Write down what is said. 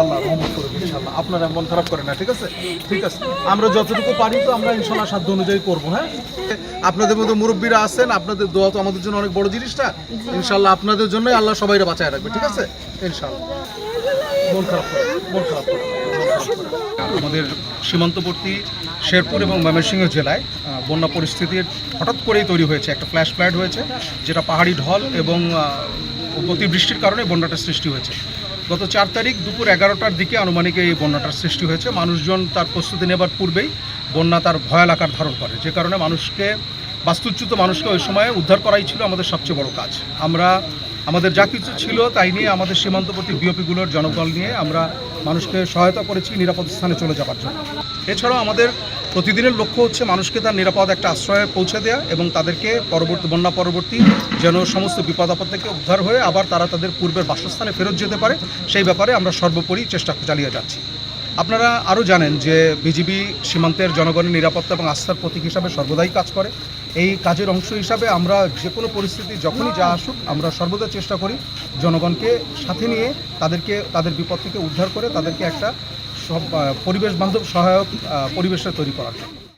আল্লাহ ইনশাল্লাহ আপনারা মন খারাপ না, ঠিক আছে? ঠিক আছে। আমরা যতটুকু পারি তো আমরা ইনশাল্লাহ সাধ্য অনুযায়ী করব হ্যাঁ? আপনাদের মধ্যে মুরব্বীরা আছেন, আপনাদের দোয়া তো আমাদের জন্য অনেক বড় জিনিস না? ইনশাল্লাহ আপনাদের জন্যই আল্লাহ সবাইরা বাঁচায় রাখবে, ঠিক আছে? ইনশাল্লাহ আমাদের সীমান্তবর্তী শেরপুর এবং ময়মনসিংহ জেলায় বন্যা পরিস্থিতির হঠাৎ করেই তৈরি হয়েছে, একটা ফ্ল্যাশ ফ্লাড হয়েছে, যেটা পাহাড়ি ঢল এবং অতিবৃষ্টির কারণে বন্যাটা সৃষ্টি হয়েছে। গত চার তারিখ দুপুর এগারোটার দিকে আনুমানিক এই বন্যাটার সৃষ্টি হয়েছে। মানুষজন তার প্রস্তুতি নেবার পূর্বেই বন্যা তার ভয়াল আকার ধারণ করে। যে কারণে মানুষকে, বাস্তুচ্যুত মানুষকে ওই সময়ে উদ্ধার করাই ছিল আমাদের সবচেয়ে বড় কাজ। আমরা, আমাদের যা কিছু ছিল তাই নিয়ে আমাদের সীমান্তবর্তী বিওপিগুলোর জনবল নিয়ে আমরা মানুষকে সহায়তা করেছি নিরাপদ স্থানে চলে যাবার জন্য। এছাড়াও আমাদের প্রতিদিনের লক্ষ্য হচ্ছে মানুষকে তার নিরাপদ একটা আশ্রয়ে পৌঁছে দেওয়া এবং তাদেরকে পরবর্তী, বন্যা পরবর্তী যেন সমস্ত বিপদ আপদ থেকে উদ্ধার হয়ে আবার তারা তাদের পূর্বের বাসস্থানে ফেরত যেতে পারে, সেই ব্যাপারে আমরা সর্বোপরি চেষ্টা চালিয়ে যাচ্ছি। আপনারা আরও জানেন যে বিজিবি সীমান্তের জনগণের নিরাপত্তা এবং আস্থার প্রতীক হিসাবে সর্বদাই কাজ করে। এই কাজের অংশ হিসাবে আমরা যে কোনো পরিস্থিতি যখনই যা আসুক, আমরা সর্বদা চেষ্টা করি জনগণকে সাথে নিয়ে তাদেরকে, তাদের বিপদ থেকে উদ্ধার করে তাদেরকে একটা সব পরিবেশ বান্ধব সহায়ক পরিবেশে পরিবেশটা তৈরি করার জন্য।